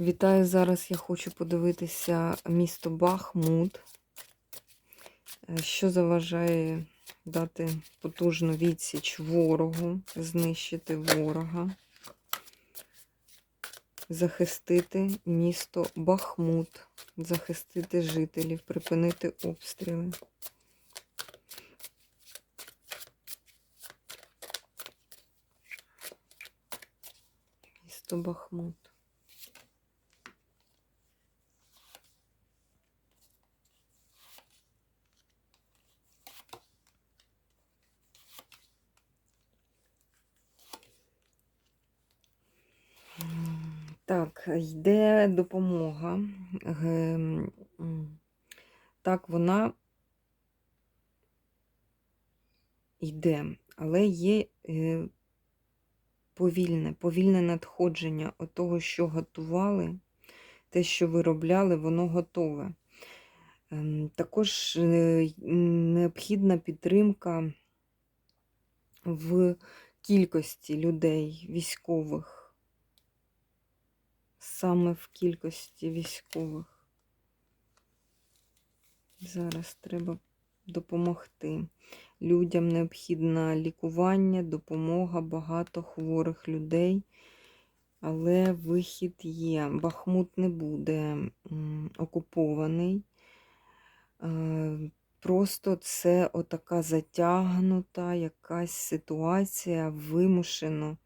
Вітаю! Зараз я хочу подивитися місто Бахмут, Е, що заважає дати потужну відсіч ворогу, знищити ворога, захистити місто Бахмут, захистити жителів, припинити обстріли. Місто Бахмут. Так, йде допомога. Так, вона йде, але є е, повільне, повільне надходження от того, що готували, те, що виробляли, воно готове. Ем, Також е, необхідна підтримка в кількості людей, військових саме в кількості військових. Зараз треба допомогти. Людям необхідне лікування, допомога, багато хворих людей, але вихід є. Бахмут не буде окупований. Е, Просто це отака затягнута якась ситуація вимушено.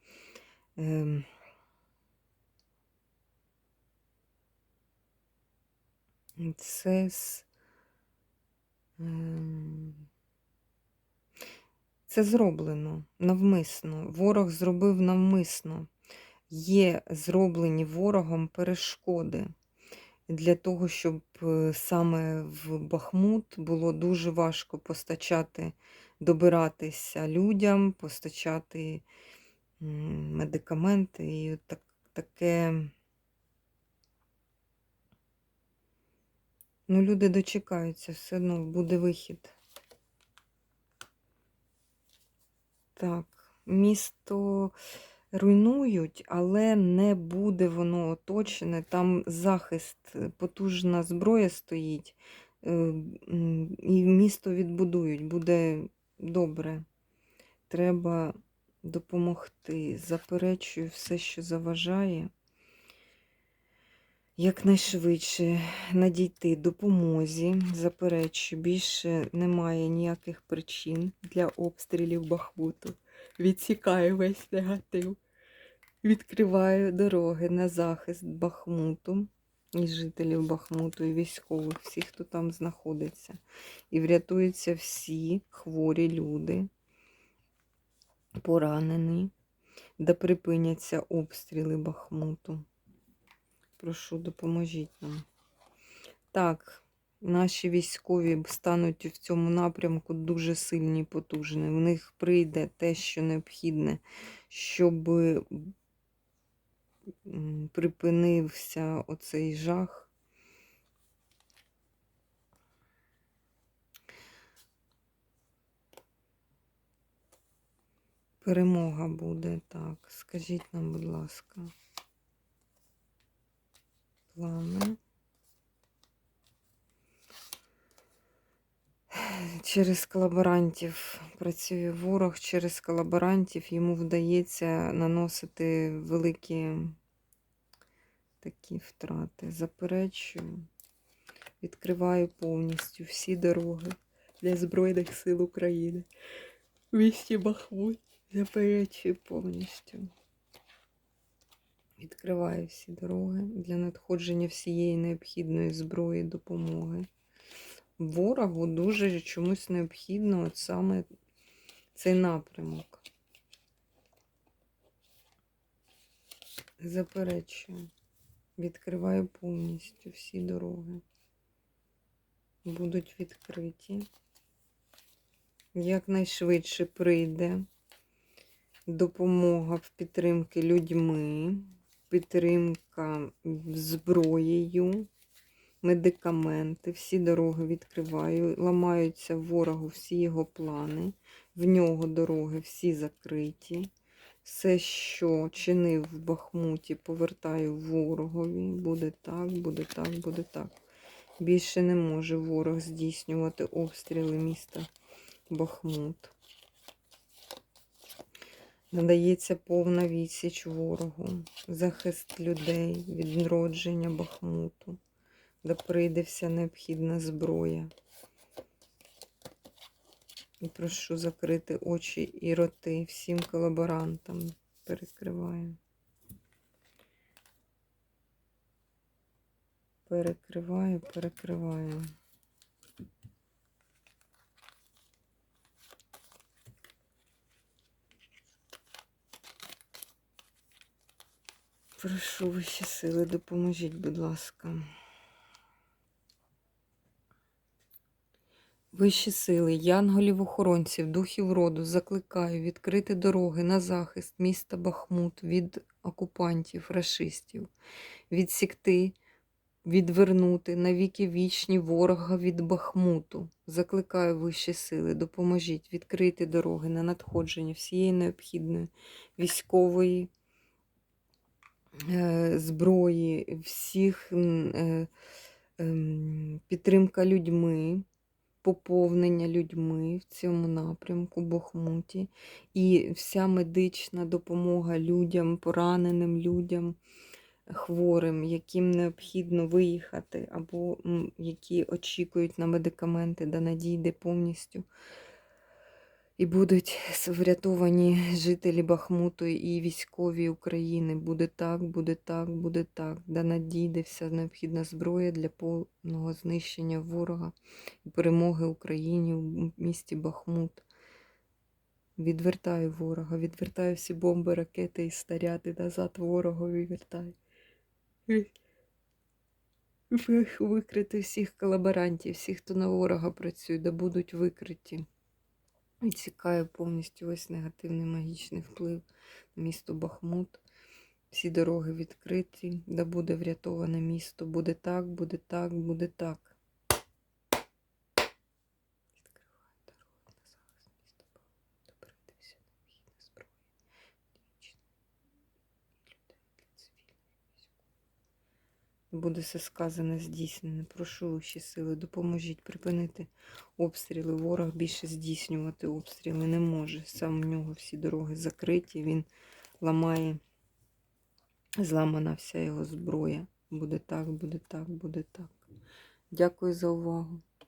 Це ем, Це зроблено навмисно. Ворог зробив навмисно. Є зроблені ворогом перешкоди для того, щоб е, саме в Бахмут було дуже важко постачати, добиратися людям, постачати медикаменти і так, таке. Ну, люди дочекаються, все одно буде вихід. Так, місто руйнують, але не буде воно оточене. Там захист, е, потужна зброя стоїть, е, і місто відбудують. Буде добре. Треба допомогти. Заперечую все, що заважає. Якнайшвидше надійти допомозі. Заперечую, більше немає ніяких причин для обстрілів Бахмуту. Відсікаю весь негатив. Відкриваю дороги на захист Бахмуту і жителів Бахмуту, і військових, всіх, хто там знаходиться. І врятуються всі хворі люди, поранені, да припиняться обстріли Бахмуту. Прошу, допоможіть нам. Так, наші військові стануть в цьому напрямку дуже сильні і потужні. В них прийде те, що необхідне, щоб припинився оцей жах. Перемога буде, так. Скажіть нам, будь ласка. Плани. Через колаборантів працює ворог, через колаборантів йому вдається наносити великі такі втрати. Заперечую, відкриваю повністю всі дороги для Збройних сил України. В місті Бахмут заперечую повністю. Відкриваю всі дороги для надходження всієї необхідної зброї допомоги. Ворогу дуже чомусь необхідно от саме цей напрямок. Заперечую. Відкриваю повністю всі дороги. Будуть відкриті. Якнайшвидше прийде допомога в підтримки людьми, підтримка зброєю, медикаменти, всі дороги відкриваю, ламаються ворогу всі його плани, в нього дороги всі закриті. Все, що чинив в Бахмуті, повертаю ворогові. Буде так, буде так, буде так. Більше не може ворог здійснювати обстріли міста Бахмут. Надається повна відсіч ворогу, захист людей, відродження Бахмуту, де прийде вся необхідна зброя. І прошу закрити очі і роти всім колаборантам. Перекриваю. Перекриваю, перекриваю. Прошу вищі сили, допоможіть, будь ласка. Вищі сили, янголів-охоронців, духів роду, закликаю відкрити дороги на захист міста Бахмут від окупантів, рашистів, відсікти, відвернути навіки вічні ворога від Бахмуту. Закликаю вищі сили, допоможіть відкрити дороги на надходження всієї необхідної військової зброї, всіх м, е, ем, підтримка людьми поповнення людьми в цьому напрямку Бахмуті, і вся медична допомога людям, пораненим людям, хворим, яким необхідно виїхати, або які очікують на медикаменти, да надійде повністю. І будуть врятовані жителі Бахмуту і військові України. Буде так, буде так, буде так. Да надійде вся необхідна зброя для повного знищення ворога і перемоги Україні в місті Бахмут. Відвертаю ворога, відвертаю всі бомби, ракети і снаряди назад ворогу вертаю. Викрити всіх колаборантів, всіх, хто на ворога працює, да будуть викриті. Відсікаю повністю весь негативний магічний вплив на місто Бахмут. Всі дороги відкриті, де буде врятоване місто. Буде так, буде так, буде так. Відкриваю дороги на захист міста Бахмут. Прийде вся необхідна зброя. Вічна. І людей для цивільних військових. Буде все сказане, здійснене. Прошу вищі сили, допоможіть припинити обстріли. Ворог більше здійснювати обстріли не може. Сам у нього всі дороги закриті, він ламає, зламана вся його зброя. Буде так, буде так, буде так. Дякую за увагу.